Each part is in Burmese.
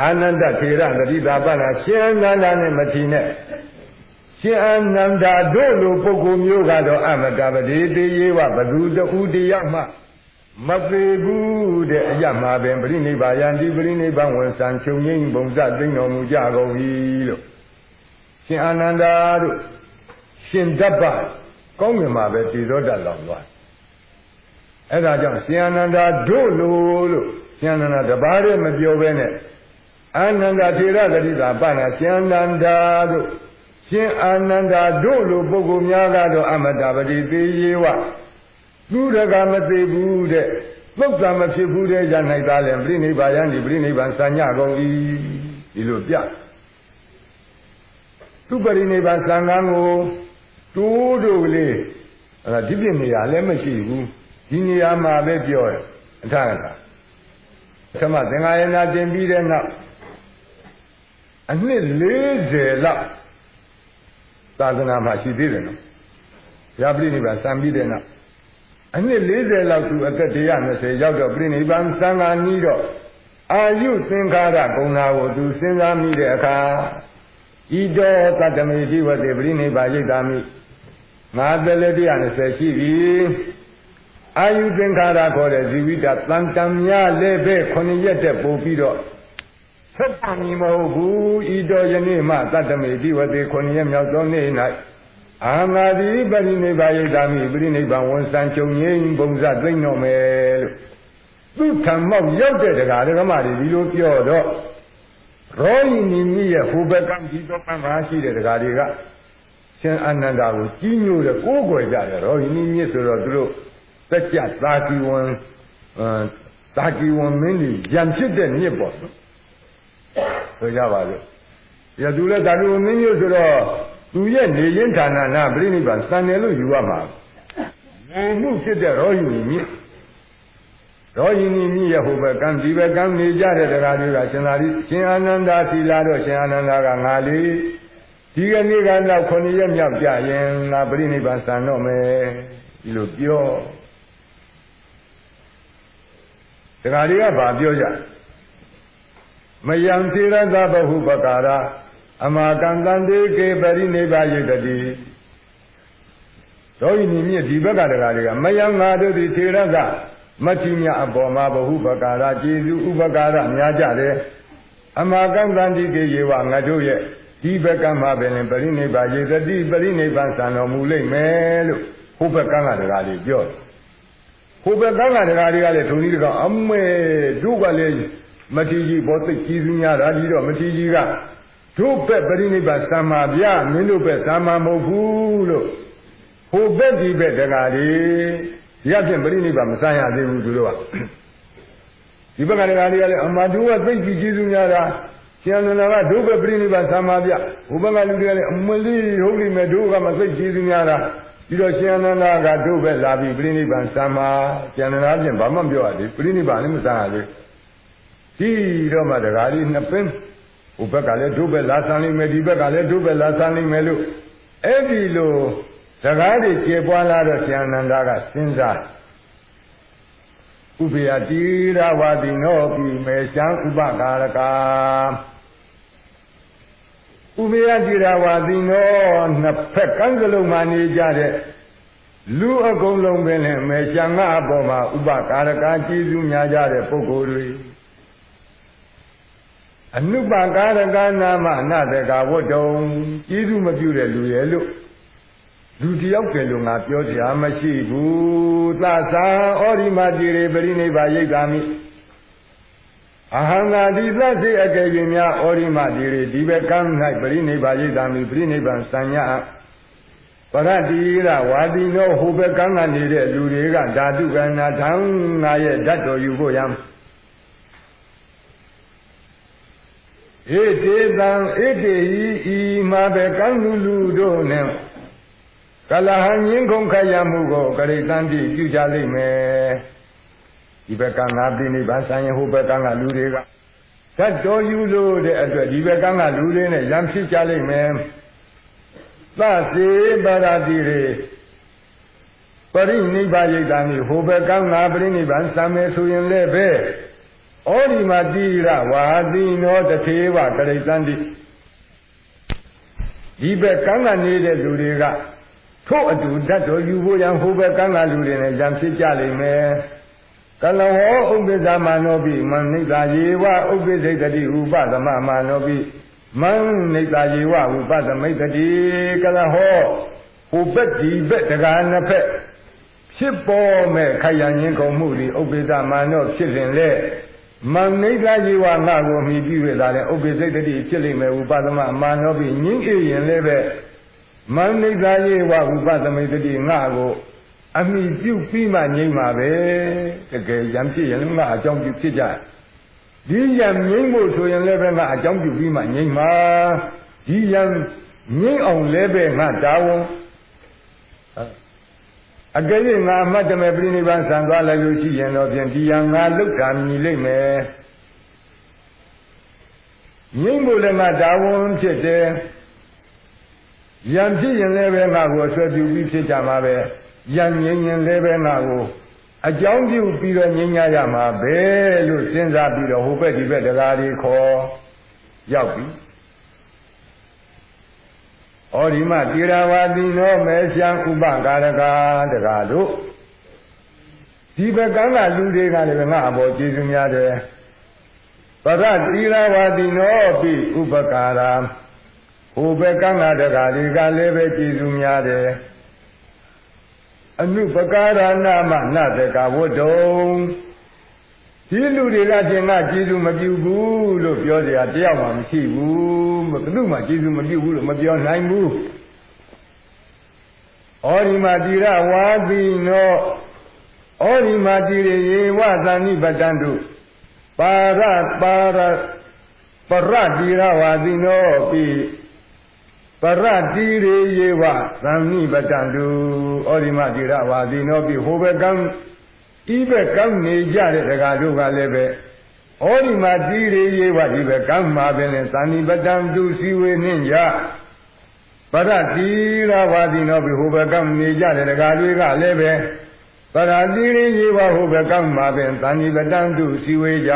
အာနန္ဒထေရတတိတာပနာရှင်အာနန္ဒနဲ့မထီနဲ့ရှင်အာနန္ဒတို့လိုပုဂ္ဂိုလ်မျိုးကတော့အမတပတိတေယေဝဘသူတူတရားမှမသေးဘူးတဲ့အရမှာပင်ပြိနိဗ္ဗာယံဒီပြိနိဗ္ဗာန်ဝန်ဆံချုပ်ငိမ့်ဘုံစသိမ့်တော်မူကြကုန်ပြီလို့ရှင်အာနန္ဒာတို့ရှင်တပ္ပကောင်းမြင်မှာပဲတည်သောတတ်လောင်သွားအဲ့ဒါကြောင့်ရှင်အာနန္ဒာတို့လိုလို့ရှင်အာနန္ဒာတပါးတည်းမပြောဘဲနဲ့ အာနန္ဒာထေရဂတိတာပနာရှင်အာနန္ဒာတို့ရှင်အာနန္ဒာတို့လိုပုဂ္ဂိုလ်များကတော့အမတပတိသေးရေဝသူတကမသိဘူးတဲ့သုတ်တာမဖြစ်ဘူးတဲ့ရနိုင်သားလဲပြိနိဗ္ဗာန်ဒီပြိနိဗ္ဗာန်စัญญကုန်၏ဒီလိုပြသူပရိနိဗ္ဗာန်စံကံကိုတိုးတို့ကလေးအဲ့ဒါဒီပြနေရာလည်းမရှိဘူးဒီနေရာမှာပဲပြောရအထကထာသမသင်္ဃာယနာတင်ပြီးတဲ့နောက် အနှစ်40လောက်သာသနာမှာရှိသေးတယ်နော်။ရာပရိနိဗ္ဗာန်စံပြီးတဲ့နောက်အနှစ်40လောက်သူအသက်120ရောက်တော့ပြိနိဗ္ဗာန်သံဃာနီးတော့အာယုသင်္ခါရဂုဏကိုသူစဉ်းစားမိတဲ့အခါဤတော်တတမေတိဝတိပြိနိဗ္ဗာရိတ်တာမိငါသက်လည်း120ရှိပြီအာယုသင်္ခါရခေါ်တဲ့ဇီဝိတတန်တံများလည်းပဲ9ရက်တက်ပို့ပြီးတော့ ဆက်ပါမီမဟုတ်ဘူးဤတော်ယနေ့မှတတမေတိဝတိ9ရက်မြောက်သောနေ့၌အာငါတိပရိနိဗ္ဗာယိတာမိပရိနိဗ္ဗာန်ဝန်ဆံချုပ်ငိမ့်ဘုံစသိမ့်တော်မယ်လို့သူထံမောက်ရောက်တဲ့တရားဓမ္မတွေဒီလိုပြောတော့ရောဟိနီမိရဲ့ဟိုဘက်ကဒီတော့မှမရှိတဲ့တရားတွေကရှင်အနန္ဒာကိုကြီးညိုတဲ့ကိုးကွယ်ကြတယ်ရောဟိနီမိဆိုတော့သူတို့သက်ကြသာကီဝန်အဲသာကီဝန်မင်းကြီးရံဖြစ်တဲ့မြစ်ပေါ့ ဆိုကြပါလို့ရသူလည်းသာကီဝန်မင်းကြီးဆိုတော့သူရဲ့နေရင်ဌာနနာပြိဋိဘံစံတယ်လို့ယူရမှာငုံမှုဖြစ်တဲ့ရောဟိနီမြစ်ရောဟိနီမြစ်ရဲ့ဟိုဘက်ကံဒီဘက်ကံနေကြတဲ့တရားတွေကရှင်သာရိရှင်အာနန္ဒာသီလာတော့ရှင်အာနန္ဒာကငါလေးဒီကနေ့ကတော့9ရက်မြောက်ကြရင်ငါပြိဋိဘံစံတော့မယ်ဒီလိုပြောတရားတွေကဘာပြောကြ မယံသေရသဘဟုပကာရအမာကံတန်တေကေပရိနိဗ္ဗာယတတိဒေါဤနိမြင့်ဒီဘက်ကတရားတွေကမယံငါတို့သည်သေရကမတိမြအပေါ်မှာဘဟုပကာရကျေစုဥပကာရများကြတယ်အမာကံတန်တိကေယေဝငါတို့ရဲ့ဒီဘက်ကမှပဲလင်ပရိနိဗ္ဗာယတတိပရိနိဗ္ဗာန်ဆံတော်မူလိမ့်မယ်လို့ဟိုဘက်ကကတရားတွေပြောတယ်ဟိုဘက်ကကတရားတွေကလည်းထုံကြီးတကောင်အမေတို့ကလည်း မတိကြီးဘောသိကြီးစုများတာဒီတော့မတိကြီးကတို့ဘက်ပရိနိဗ္ဗာန်သမ္မာဗျာမင်းတို့ဘက်သမ္မာမဟုတ်ဘူးလို့ဟိုဘက်ဒီဘက်တရားတွေရဖြင့်ပရိနိဗ္ဗာန်မစမ်းရသေးဘူးသူတို့ကဒီဘက်ကတရားတွေကလည်းအမတူကသိကြီးကြီးစုများတာရှင်နန္ဒကဒုဘပရိနိဗ္ဗာန်သမ္မာဗျဘုဘကလူတွေကလည်းအမလီဟုတ်လိမ့်မယ်ဒုကမသိကြီးစုများတာပြီးတော့ရှင်နန္ဒကဒုဘလာပြီးပရိနိဗ္ဗာန်သမ္မာရှင်နန္ဒဖြင့်ဘာမှမပြောရသေးပရိနိဗ္ဗာန်လည်းမစမ်းရသေး ဒီတော့မှတရားလေးနှစ်ပင်းဟိုဘက်ကလည်းဒုဘက်လာဆန်းလိမ့်မယ်ဒီဘက်ကလည်းဒုဘက်လာဆန်းလိမ့်မယ်လို့အဲ့ဒီလိုစကားတွေကျေပွားလာတော့ဆရာနန္ဒာကစဉ်းစားဥပယတိရဝတိနောပိမေရှံဥပကာရကာဥပယတိရဝတိနောနှစ်ဖက်ကန်းကလုံးမှနေကြတဲ့လူအကုန်လုံးပဲနဲ့မေရှံငါအပေါ်မှာဥပကာရကာကျေးဇူးများကြတဲ့ပုဂ္ဂိုလ်တွေ အနုပကာရကနာမအနတကဝတ္တုံကျေးဇူးမပြုတဲ့လူရဲ့လို့လူတယောက်တည်းလို့ငါပြောစရာမရှိဘူးသသာဩရိမတိရေပရိနိဗ္ဗာယိတ်ကာမိအဟံငါဒီသစေအကယ်၍များဩရိမတိရေဒီဘကံ၌ပရိနိဗ္ဗာယိတ်ကာမိပရိနိဗ္ဗာန်စံညာပရတိရဝါဒီနောဟိုဘကံကနေတဲ့လူတွေကဓာတုကနာထံငါရဲ့ဓာတ်တော်ယူဖို့ရံ ဣတေတံဣတေဟိဤမှာပဲကံလူလူတို့နဲ့ကလဟံညင်းခုန်ခရမှုကိုကရိတံတိပြုကြလိမ့်မယ်ဒီဘက်ကငါပြိနိဗ္ဗာန်ဆိုင်ဟိုဘက်ကငါလူတွေကဓာတ်တော်ယူလို့တဲ့အတွက်ဒီဘက်ကငါလူတွေနဲ့ရံဖြစ်ကြလိမ့်မယ်သစေပါရတိရေပရိနိဗ္ဗာယိတာမိဟိုဘက်ကငါပြိနိဗ္ဗာန်စံမယ်ဆိုရင်လည်းပဲ ဩဒီမတိရဝါတိနောတထေဝကရိတံတိဒီဘက်ကမ်းကနေတဲ့လူတွေကထို့အတူဓာတ်တော်ယူဖို့ရန်ဟိုဘက်ကမ်းကလူတွေနဲ့ရံဖြစ်ကြလိမ့်မယ်ကလဝောဥပ္ပဇာမနောပိမနိတာယေဝဥပ္ပဇိတတိဥပသမမနောပိမံနိတာယေဝဥပသမိတတိကလဟောဟိုဘက်ဒီဘက်တကားနှစ်ဖက်ဖြစ်ပေါ်မဲ့ခိုင်ရန်ရင်ကုန်မှုဒီဥပ္ပဇာမနောဖြစ်စဉ်လေ မန္နိကယေဝငါကိုမြည်ပြီးရတာလေဥပ္ပစိတ်တတိဖြစ်လိမ့်မယ်ဥပသမမာနောပိငင်းအေးရင်လည်းပဲမန္နိကယေဝဥပသမိတတိငါကိုအမိပြုပြီးမှငြိမ့်ပါပဲတကယ်ရံဖြစ်ရင်လည်းငါအကြောင်းပြုဖြစ်ကြဒီရံငြိမ့်ဖို့ဆိုရင်လည်းပဲငါအကြောင်းပြုပြီးမှငြိမ့်ပါဒီရံငြိမ့်အောင်လည်းပဲငါတာဝန် အကယ်၍ငါအမတ်တမေပြိနိဗ္ဗာန်ဆံသွားလိုက်လို့ရှိရင်တော့ဖြင့်ဒီရံငါလုတ်တာမြည်လိမ့်မယ်ငြိမ့်ဖို့လည်းငါတာဝန်ဖြစ်တယ်ရံဖြစ်ရင်လည်းပဲငါကိုဆွဲပြုပြီးဖြစ်ကြမှာပဲရံငြိမ်ရင်လည်းပဲငါကိုအကြောင်းပြုပြီးတော့ငြိမ်းရရမှာပဲလို့စဉ်းစားပြီးတော့ဟိုဘက်ဒီဘက်တရားတွေခေါ်ရောက်ပြီ ဩဒီမတိရဝတိနောမေရှံဥပကာရကတကားတို့ဒီဘက်ကကလူတွေကလည်းငါအပေါ်ကျေးဇူးများတယ်ပရတိရဝတိနောပိဥပကာရာဟိုဘက်ကကတကားတွေကလည်းပဲကျေးဇူးများတယ်အနုပကာရဏမနတကဝတ္တုံ ဒီလူတွေကချင်းကကျေးဇူးမပြုဘူးလို့ပြောကြတယောက်မှမရှိဘူးဘယ်သူမှကျေးဇူးမပြုဘူးလို့မပြောနိုင်ဘူးဩဒီမာတိရဝါတိနောဩဒီမာတိရေယေဝသဏိပတံတုပါရပါရပရတိရဝါတိနောပိပရတိရေယေဝသဏိပတံတုဩဒီမာတိရဝါတိနောပိဟိုဘကံ ဤဘက်ကောင်းနေကြတဲ့ဒကာတို့ကလည်းပဲဩဒီမှာတိရိယေဝဒီဘက်ကောင်းမှာပင်လေသန္တိပတံသူစီဝေနှင့်ကြပရတိရဝါဒီနောဘိဟိုဘက်ကောင်းနေကြတဲ့ဒကာတွေကလည်းပဲပရတိရိယေဝဟိုဘက်ကောင်းမှာပင်သန္တိပတံသူစီဝေကြ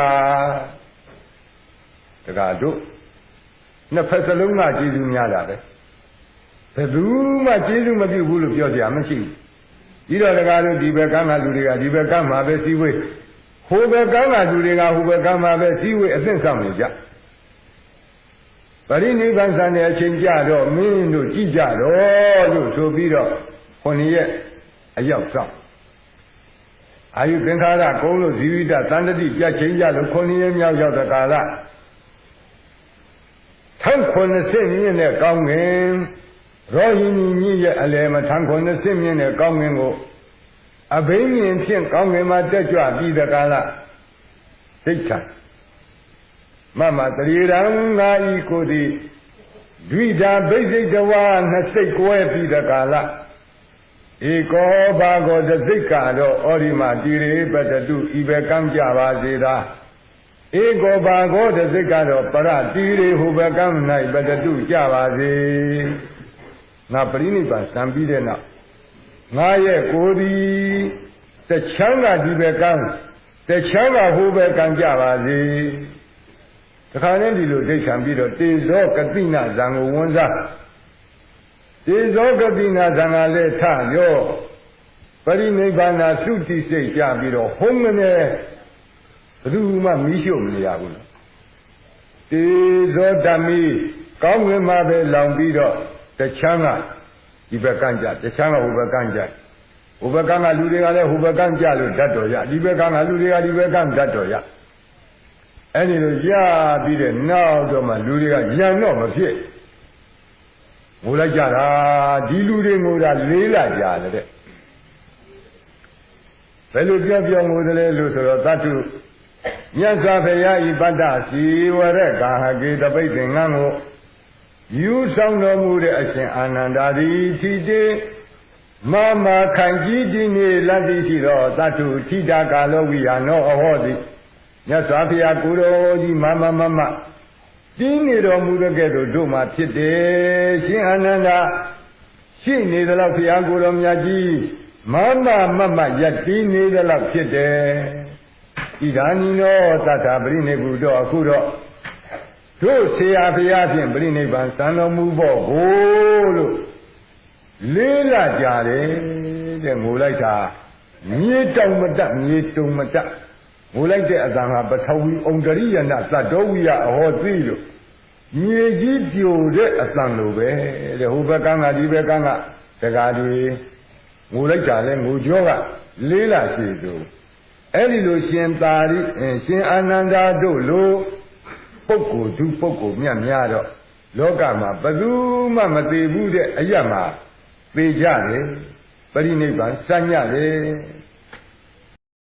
ဒကာတို့နှစ်ဖက်စလုံးကကျေးဇူးများတာပဲဘယ်သူမှကျေးဇူးမပြုဘူးလို့ပြောကြမရှိဘူး ပြီးတော့တကားလို့ဒီဘက်ကမ်းကလူတွေကဒီဘက်ကမ်းမှာပဲစည်းဝေးဟိုဘက်ကမ်းကလူတွေကဟိုဘက်ကမ်းမှာပဲစည်းဝေးအသင့်ဆောင်နေကြပရိနိဗ္ဗာန်ဆန်တဲ့အချိန်ကြတော့မင်းတို့ကြည့်ကြတော့လို့ဆိုပြီးတော့ခုနှစ်ရက်အရောက်ဆောင်အာယုသင်္ခါရကုန်းလို့ဇီဝိတသန္တတိပြတ်ချင်းကြလို့ခုနှစ်ရက်မြောက်ရောက်တဲ့ကာလထောက်ခုနှစ်ဆင့်မြင့်တဲ့ကောင်းငင် ရောဟိနီမြင့်ရဲ့အလယ်မှာထံခွန်နှစ်ဆင့်မြင့်တဲ့ကောင်းငင်ကိုအဘိညာဉ်ဖြင့်ကောင်းငင်မှာတက်ကြွပြီးတဲ့ကာလဒိဋ္ဌမမတရေရံငါဤကိုသည်ဒွိတာဘိသိတဝါနှစ်စိတ်ကွဲပြီးတဲ့ကာလဧကောဘာဂောတစိတ်ကတော့ဩရိမတိရေပတတုဤပဲကံကြပါစေသာဧကောဘာဂောတစိတ်ကတော့ပရတိရေဟူပဲကံ၌ပတတုကြပါစေ ငါပရိနိဗ္ဗာန်စံပြီးတဲ့နောက်ငါရဲ့ကိုယ်ဒီတချမ်းကဒီဘက်ကံတချမ်းကဟိုဘက်ကံကြပါစေတခါနဲ့ဒီလိုဒိဋ္ဌံပြီးတော့တေဇောကတိနာဇံကိုဝန်စားတေဇောကတိနာဇံကလည်းထရောပရိနိဗ္ဗာန်သုတိစိတ်ကြပြီးတော့ဟုံးမနေဘယ်သူမှမီးရှို့မနေရဘူးတေဇောဓမ္မိကောင်းငင်မှာပဲလောင်ပြီးတော့ တချမ်းကဒီဘက်ကန့်ကြတချမ်းကဟိုဘက်ကန့်ကြဟိုဘက်ကန့်ကလူတွေကလည်းဟိုဘက်ကန့်ကြလို့ဓာတ်တော်ရဒီဘက်ကန့်ကလူတွေကဒီဘက်ကန့်ဓာတ်တော်ရအဲ့ဒီလိုရပြီးတဲ့နောက်တော့မှလူတွေကရံတော့မဖြစ်ငိုလိုက်ကြတာဒီလူတွေငိုတာလေးလာကြတယ်တဲ့ဘယ်လိုပြောပြောငိုတယ်လို့ဆိုတော့တတ္ထုမြတ်စွာဘုရားဤပတ္တစီဝရကာဟကေတပိတ်သင်္ကန်းကို ယူဆောင်တော်မူတဲ့အရှင်အာနန္ဒာသည်ထိတေမမခံကြီးဒီနေလတ္တိရှိသောသတ္ထုထိတာကာလောဝိယာနောအဟောတိမြတ်စွာဘုရားကိုတော်ကြီးမမမမတင်းနေတော်မူတဲ့ကဲ့သို့တို့မှာဖြစ်တယ်ရှင်အာနန္ဒာရှိနေသလောက်ဘုရားကိုတော်မြတ်ကြီးမမမမယက်တီးနေသလောက်ဖြစ်တယ်ဣဒာနိနောသတ္တပရိနိဗ္ဗုတော့အခုတော့ တို့ဆရာဖရာဖြင့်ပရိနိဗ္ဗာန်စံတော်မူဖို့ကိုလို့လေးလာကြတယ်တဲ့ငိုလိုက်တာမြေတောင်မတက်မြေတုံမတက်ငိုလိုက်တဲ့အတန်ဟာပထဝီဩန္တရိယနာသတ္တောဝိယအဟောသိလို့မြေကြီးပြိုတဲ့အတန်လိုပဲတဲ့ဟိုဘက်ကန်းကဒီဘက်ကန်းကတကားဒီငိုလိုက်တာလဲငိုကြောကလေးလာရှိသူအဲ့ဒီလိုရှင်သာရိရှင်အာနန္ဒာတို့လို ပုဂ္ဂိုလ်သူပုဂ္ဂိုလ်မြတ်များတော့လောကမှာဘယ်သူမှမသေးဘူးတဲ့အရမှာသေကြတယ်ပရိနိဗ္ဗာန်စัญญတယ်